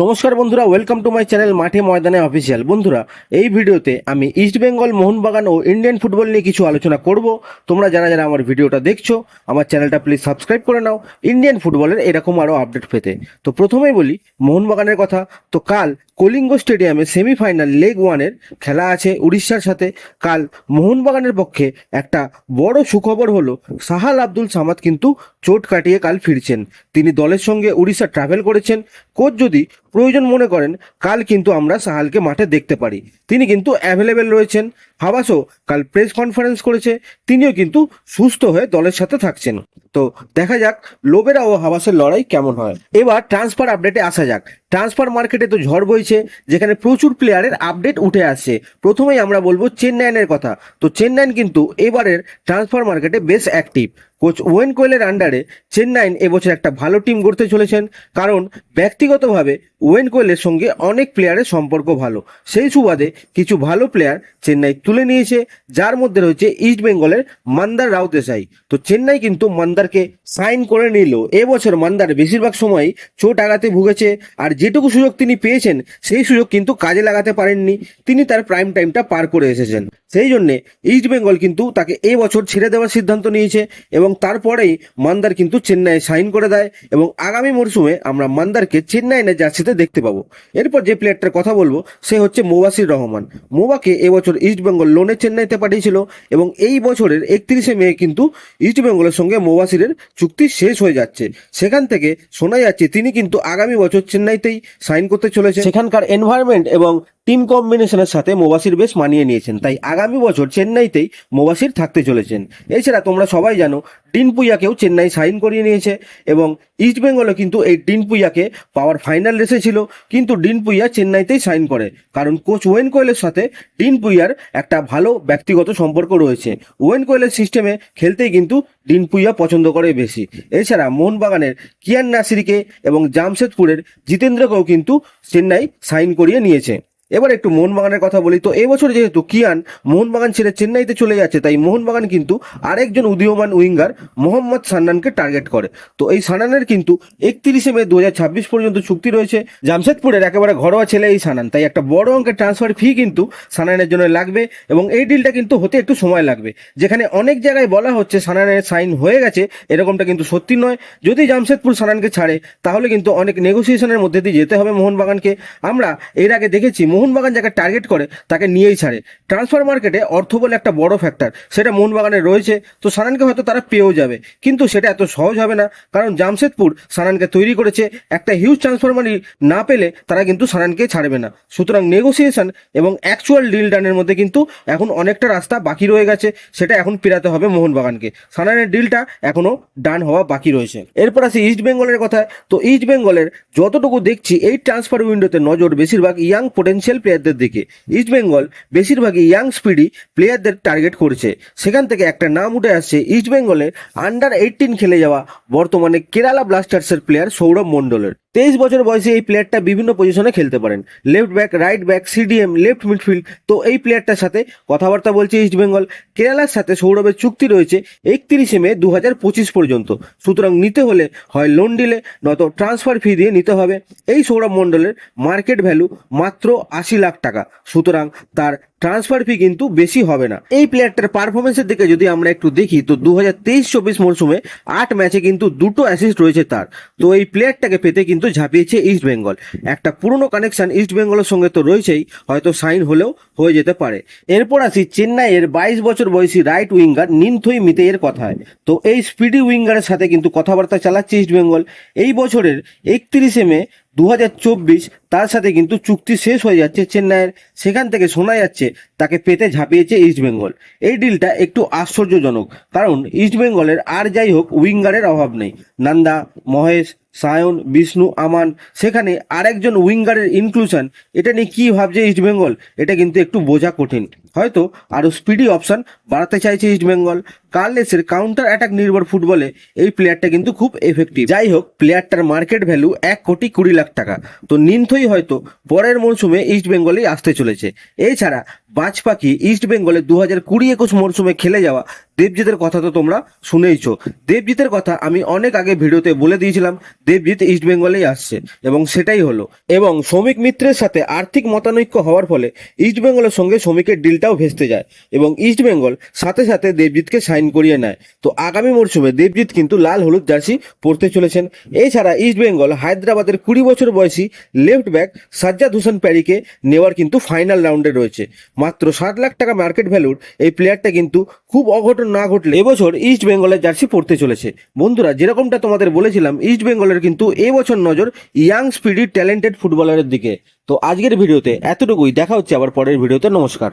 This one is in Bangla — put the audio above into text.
নমস্কার বন্ধুরা ওয়েলকাম টু মাই চ্যানেল মাঠে ময়দানে অফিসিয়াল বন্ধুরা, এই ভিডিওতে আমি ইস্ট বেঙ্গল মোহনবাগান ও ইন্ডিয়ান ফুটবল নিয়ে কিছু আলোচনা করব। তোমরা যারা যারা আমার ভিডিওটা দেখছ, আমার চ্যানেলটা প্লিজ সাবস্ক্রাইব করে নাও। ইন্ডিয়ান ফুটবলের এরকম আরও আপডেট পেতে। তো প্রথমেই বলি, মোহনবাগানের কথা। তো কাল কলিঙ্গ স্টেডিয়ামে সেমিফাইনাল লেগ ওয়ানের খেলা আছে উড়িষ্যার সাথে। কাল মোহনবাগানের পক্ষে একটা বড় সুখবর হলো, সাহাল আব্দুল সামাদ কিন্তু চোট কাটিয়ে কাল ফিরছেন। তিনি দলের সঙ্গে উড়িষ্যা ট্রাভেল করেছেন। কোচ যদি প্রয়োজন মনে করেন, কাল কিন্তু আমরা সাহালকে মাঠে দেখতে পারি। তিনি কিন্তু অ্যাভেলেবেল রয়েছেন। হাবাসও কাল প্রেস কনফারেন্স করেছে। তিনিও কিন্তু সুস্থ হয়ে দলের সাথে থাকছেন। তো দেখা যাক লোবেরা ও হাবাসের লড়াই কেমন হয়। এবার ট্রান্সফার আপডেটে আসা যাক। ট্রান্সফার মার্কেটে তো ঝড় বইছে, যেখানে প্রচুর প্লেয়ারের আপডেট উঠে আসছে। প্রথমেই আমরা বলব চেন্নাইনের কথা। তো চেন্নাইন কিন্তু এবারের ট্রান্সফার মার্কেটে বেশ অ্যাক্টিভ কোচ ওয়েন কোয়েলের আন্ডারে চেন্নাইন এবছর একটা ভালো টিম গড়তে চলেছেন। কারণ ব্যক্তিগতভাবে ওয়েন কোয়েলের সঙ্গে অনেক প্লেয়ারের সম্পর্ক ভালো। সেই সুবাদে কিছু ভালো প্লেয়ার চেন্নাই তুলে নিয়েছে, যার মধ্যে রয়েছে ইস্ট বেঙ্গলের মান্দার রাও দেশাই তো চেন্নাই কিন্তু মান্দারকে সাইন করে নিল। এবছর মান্দার বেশিরভাগ সময়ই চোট আঘাতে ভুগেছে, আর যেটুকু সুযোগ তিনি পেয়েছেন, সেই সুযোগ কিন্তু কাজে লাগাতে পারেননি। তিনি তার প্রাইম টাইমটা পার করে এসেছেন। সেই জন্যে ইস্ট বেঙ্গল কিন্তু তাকে এবছর ছেড়ে দেওয়ার সিদ্ধান্ত নিয়েছে, এবং তারপরেই মান্দার কিন্তু চেন্নাইয়ে সাইন করে দেয়, এবং আগামী মরশুমে আমরা মান্দারকে চেন্নাইনের জার্সিতে দেখতে পাবো। এরপর যে প্লেয়ারটার কথা বলব, সে হচ্ছে মোবাসির রহমান। মোবাকে এবছর ইস্ট বেঙ্গল লোনে চেন্নাইতে পাঠিয়েছিল এবং এই বছরের একত্রিশে মে কিন্তু ইস্টবেঙ্গলের সঙ্গে মোবাসিরের চুক্তি শেষ হয়ে যাচ্ছে। সেখান থেকে শোনা যাচ্ছে, তিনি কিন্তু আগামী বছর চেন্নাইতেই সাইন করতে চলেছে সেখানকার এনভায়রনমেন্ট এবং টিম কম্বিনেশনের সাথে মোবাসির বেশ মানিয়ে নিয়েছেন। তাই আগামী বছর চেন্নাইতেই মোবাসির থাকতে চলেছেন। এছাড়া তোমরা সবাই জানো ডিন পুইয়াকেও চেন্নাই সাইন করিয়ে নিয়েছে এবং ইস্ট বেঙ্গলও কিন্তু এই ডিন পুইয়াকে পাওয়ার ফাইনাল রেসে ছিল কিন্তু ডিন পুইয়া চেন্নাইতেই সাইন করে। কারণ কোচ ওয়েন কোয়েলের সাথে ডিন পুইয়ার একটা ভালো ব্যক্তিগত সম্পর্ক রয়েছে। ওয়েন কোয়েলের সিস্টেমে খেলতেই কিন্তু ডিন পুইয়া পছন্দ করে বেশি। এছাড়া মোহনবাগানের কিয়ান নাসিরিকে এবং জামশেদপুরের জিতেন্দ্রকেও কিন্তু চেন্নাই সাইন করিয়ে নিয়েছে। এবার একটু মোহনবাগানের কথা বলি। তো এবছর যেহেতু কিয়ান মোহনবাগান ছেড়ে চেন্নাইতে চলে যাচ্ছে, তাই মোহনবাগান কিন্তু আরেকজন উদীয়মান উইঙ্গার মোহাম্মদ সান্নানকে টার্গেট করে। তো এই সানানের কিন্তু একত্রিশে মে দু হাজার ছাব্বিশ পর্যন্ত চুক্তি রয়েছে। জামশেদপুরের একেবারে ঘরোয়া ছেলে এই সানান তাই একটা বড় অঙ্কের ট্রান্সফার ফি কিন্তু সানানের জন্য লাগবে এবং এই ডিলটা কিন্তু হতে একটু সময় লাগবে। যেখানে অনেক জায়গায় বলা হচ্ছে সানানের সাইন হয়ে গেছে, এরকমটা কিন্তু সত্যি নয়। যদি জামশেদপুর সানানকে ছাড়ে, তাহলে কিন্তু অনেক নেগোসিয়েশনের মধ্যে দিয়ে যেতে হবে মোহনবাগানকে। আমরা এর আগে দেখেছি মোহনবাগান যাকে টার্গেট করে, তাকে নিয়েই ছাড়ে। ট্রান্সফার মার্কেটে অর্থ বলে একটা বড় ফ্যাক্টর সেটা মোহনবাগানে রয়েছে, তো সানানকে হয়তো তারা পেয়েও যাবে। কিন্তু সেটা এত সহজ হবে না, কারণ জামশেদপুর সানানকে তৈরি করেছে, একটা হিউজ ট্রান্সফার মানি না পেলে তারা কিন্তু সানানকে ছাড়বে না। সুতরাং নেগোসিয়েশন এবং অ্যাকচুয়াল ডিল ডানের মধ্যে কিন্তু এখন অনেকটা রাস্তা বাকি রয়ে গেছে, সেটা এখন পেরাতে হবে মোহনবাগানকে। সানানের ডিলটা এখনও ডান হওয়া বাকি রয়েছে। এরপর আসি ইস্ট বেঙ্গলের কথায়, তো ইস্ট বেঙ্গলের যতটুকু দেখছি, এই ট্রান্সফার উইন্ডোতে নজর বেশিরভাগ ইয়াং পোটেনশিয়াল প্লেয়ারদের দিকে। ইস্টবেঙ্গল বেশিরভাগই ইয়াং স্পিডি প্লেয়ারদের টার্গেট করেছে। সেখান থেকে একটা নাম উঠে আসছে ইস্টবেঙ্গলে আন্ডার এইটিন খেলে যাওয়া বর্তমানে কেরালা ব্লাস্টার্সের প্লেয়ার সৌরভ মণ্ডলের। তেইশ বছর বয়সে এই প্লেয়ারটা বিভিন্ন পজিশনে খেলতে পারেন। Left back right back CDM left midfield তো এই প্লেয়ারটার সাথে কথাবার্তা বলছে ইস্ট বেঙ্গল কেরালার সাথে সৌরভের চুক্তি রয়েছে একত্রিশে মে দু হাজার পঁচিশ পর্যন্ত। সুতরাং নিতে হলে হয় লোন ডিলে নয়তো ট্রান্সফার ফি দিয়ে নিতে হবে। এই সৌরভ মণ্ডলের মার্কেট ভ্যালু মাত্র আশি লাখ টাকা। সুতরাং তার ট্রান্সফার ফি কিন্তু বেশি হবে না। এই প্লেয়ারটার পারফরমেন্সের দিকে যদি আমরা একটু দেখি, তো দু হাজার তেইশ চব্বিশ মরশুমে আট ম্যাচে কিন্তু দুটো অ্যাসিস্ট রয়েছে তার। তো এই প্লেয়ারটাকে পেতে কিন্তু ঝাঁপিয়েছে ইস্ট বেঙ্গল একটা পুরনো কানেকশন ইস্ট বেঙ্গলের সঙ্গে তো রয়েছেই, হয়তো সাইন হলেও হয়ে যেতে পারে। এরপর আসি চেন্নাইয়ের বাইশ বছর বয়সী রাইট উইঙ্গার নিনথই মিতেয়ের কথায়। তো এই স্পিডি উইঙ্গারের সাথে কিন্তু কথাবার্তা চালাচ্ছে ইস্ট বেঙ্গল এই বছরের একত্রিশে মে দু হাজার চব্বিশ তার সাথে কিন্তু চুক্তি শেষ হয়ে যাচ্ছে চেন্নাইয়ের। সেখান থেকে শোনা যাচ্ছে তাকে পেতে ঝাঁপিয়েছে ইস্টবেঙ্গল এই ডিলটা একটু আশ্চর্যজনক, কারণ ইস্টবেঙ্গলের আর যাই হোক উইঙ্গারের অভাব নেই। নান্দা, মহেশ সায়ন, বিষ্ণু, আমান, সেখানে আরেকজন উইঙ্গারের ইনক্লুশন এটা নিয়ে কী ভাবছে ইস্টবেঙ্গল এটা কিন্তু একটু বোঝা কঠিন। হয়তো আরও স্পিডি অপশান বাড়াতে চাইছে ইস্টবেঙ্গল কার্লেসের কাউন্টার অ্যাটাক নির্ভর ফুটবলে এই প্লেয়ারটা কিন্তু খুব এফেক্টিভ যাই হোক প্লেয়ারটার মার্কেট ভ্যালু এক কোটি কুড়ি লাখ টাকা। তো নিন্থই হয়তো পরের মরশুমে ইস্ট বেঙ্গলেই আসতে চলেছে। এছাড়া বাজ পাখি ইস্ট বেঙ্গলে দু হাজার কুড়ি একুশ মরশুমে খেলে যাওয়া দেবজিতের কথা তো তোমরা শুনেইছো। দেবজিতের কথা আমি অনেক আগে ভিডিওতে বলে দিয়েছিলাম, দেবজিৎ ইস্ট বেঙ্গলেই আসছে এবং সেটাই হলো। এবং শ্রমিক মিত্রের সাথে আর্থিক মতানৈক্য হওয়ার ফলে ইস্ট বেঙ্গলের সঙ্গে শ্রমিকের ডিলটাও ভেস্তে যায় এবং ইস্ট বেঙ্গল সাথে সাথে দেবজিৎকে সাইন করিয়ে নেয়। তো আগামী মরশুমে দেবজিৎ কিন্তু লাল হলুদ জার্সি পরতে চলেছেন। এছাড়া ইস্ট বেঙ্গল হায়দ্রাবাদের কুড়ি বছর বয়সী লেফট ব্যাক সাজ্জাদ হোসেন প্যারিকে নেওয়ার কিন্তু ফাইনাল রাউন্ডে রয়েছে। মাত্র ষাট লাখ টাকা মার্কেট ভ্যালুর এই প্লেয়ারটা কিন্তু খুব অঘটন না ঘটলে এবছর ইস্ট বেঙ্গলের জার্সি পড়তে চলেছে। বন্ধুরা, যেরকমটা তোমাদের বলেছিলাম ইস্ট বেঙ্গলের কিন্তু এবছর নজর ইয়াং স্পিডি ট্যালেন্টেড ফুটবলারের দিকে। তো আজকের ভিডিওতে এতটুকুই। দেখা হচ্ছে আবার পরের ভিডিওতে। নমস্কার।